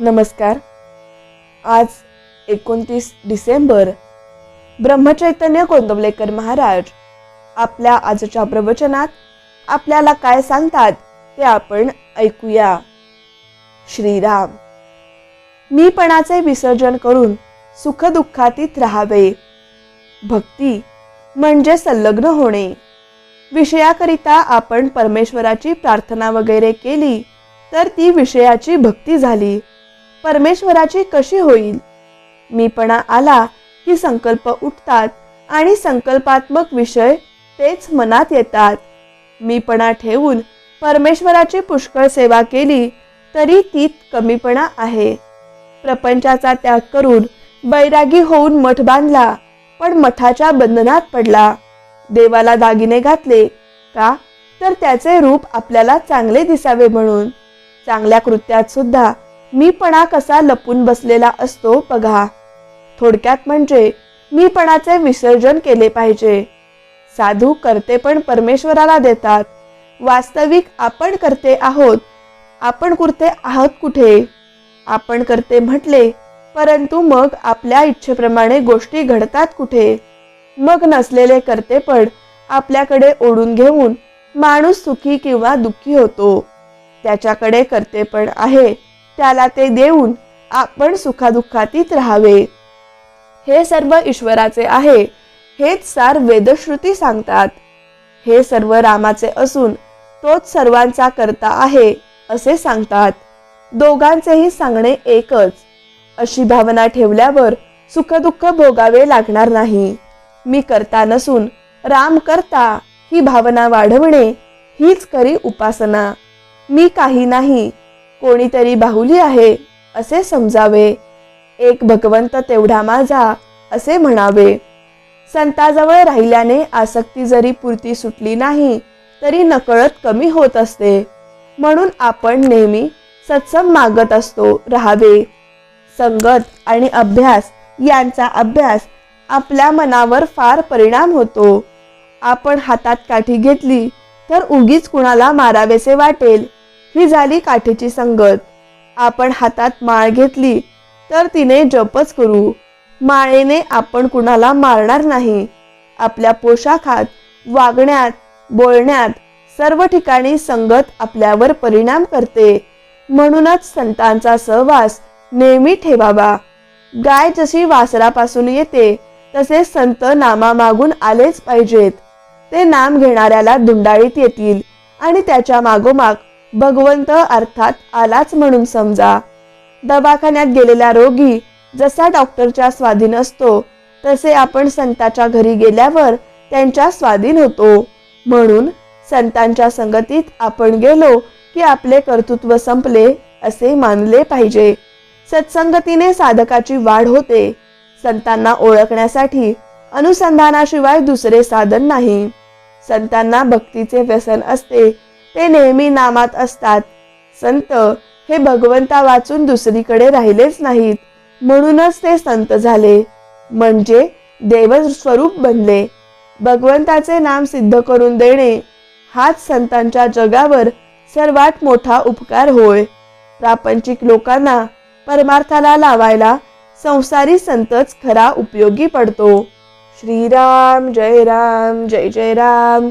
नमस्कार. आज एकोणतीस डिसेंबर ब्रह्मचैतन्य कोंदवलेकर महाराज आपल्या आजच्या प्रवचनात आपल्याला काय सांगतात ते आपण ऐकूया. श्रीराम मीपणाचे विसर्जन करून सुखदुःखातीत राहावे. भक्ती म्हणजे संलग्न होणे. विषयाकरिता आपण परमेश्वराची प्रार्थना वगैरे केली तर ती विषयाची भक्ती झाली. परमेश्वराची कशी होईल? मीपणा आला की संकल्प उठतात आणि संकल्पात्मक विषय तेच मनात येतात. मीपणा ठेवून परमेश्वराची पुष्कळ सेवा केली तरी ती कमीपणा आहे. प्रपंचाचा त्याग करून बैरागी होऊन मठ बांधला पण मठाच्या बंधनात पडला. देवाला दागिने घातले का? तर त्याचे रूप आपल्याला चांगले दिसावे म्हणून. चांगल्या कृत्यात सुद्धा मीपणा कसा लपून बसलेला असतो बघा. थोडक्यात म्हणजे मीपणाचे विसर्जन केले पाहिजे. साधू करते पण परमेश्वराला देतात. वास्तविक आपण करते आहोत आपण कुर्ते आहोत कुठे? आपण करते म्हटले परंतु मग आपल्या इच्छेप्रमाणे गोष्टी घडतात कुठे? मग नसलेले करते पण आपल्याकडे ओढून घेऊन माणूस सुखी किंवा दुःखी होतो. त्याच्याकडे करते पण आहे त्याला ते देऊन आपण सुखादुःखातीत राहावे. हे सर्व ईश्वराचे आहे हेच सार वेदश्रुती सांगतात. हे सर्व रामाचे असून तोच सर्वांचा करता आहे असे सांगतात. दोघांचेही सांगणे एकच. अशी भावना ठेवल्यावर सुखदुःख भोगावे लागणार नाही. मी करता नसून राम करता ही भावना वाढवणे हीच खरी उपासना. मी काही नाही कोणीतरी बाहुली आहे असे समजावे. एक भगवंत तेवढा माझा असे म्हणावे. संताजवळ राहिल्याने आसक्ती जरी पुरती सुटली नाही तरी नकळत कमी होत असते. म्हणून आपण नेहमी सत्संग मागत असतो राहावे. संगत आणि अभ्यास यांचा अभ्यास आपल्या मनावर फार परिणाम होतो. आपण हातात काठी घेतली तर उगीच कुणाला मारावेसे वाटेल. ही झाली काठीची संगत. आपण हातात माळ घेतली तर तिने जपच करू. माळेने आपण कुणाला मारणार नाही. आपल्या पोशाखात वागण्यात बोलण्यात सर्व ठिकाणी संगत आपल्यावर परिणाम करते. म्हणूनच संतांचा सहवास नेहमी ठेवावा. गाय जशी वासरापासून येते तसे संत नामा मागून आलेच पाहिजेत. ते नाम घेणाऱ्याला दुंडाळीत येतील आणि त्याच्या मागोमाग भगवंत अर्थात आलाच म्हणून समजा. दवाखान्यात गेलेला रोगी जसा डॉक्टरच्या स्वाधीन असतो तसे आपण संताच्या घरी गेल्यावर त्यांच्या स्वाधीन होतो. म्हणून संतांच्या संगतीत आपण गेलो की आपले कर्तृत्व संपले असे मानले पाहिजे. सत्संगतीने साधकाची वाढ होते. संतांना ओळखण्यासाठी अनुसंधानाशिवाय दुसरे साधन नाही. संतांना भक्तीचे व्यसन असते ते नेहमी नामात असतात. संत हे भगवंता वाचून दुसरीकडे राहिलेच नाहीत. म्हणूनच ते संत झाले. म्हणजे देवस्वरूप बनले. भगवंताचे नाम सिद्ध करून देणे हाच संतांच्या जगावर सर्वात मोठा उपकार होय. प्रापंचिक लोकांना परमार्थाला लावायला संसारी संतच खरा उपयोगी पडतो. श्रीराम जय राम जय जय राम.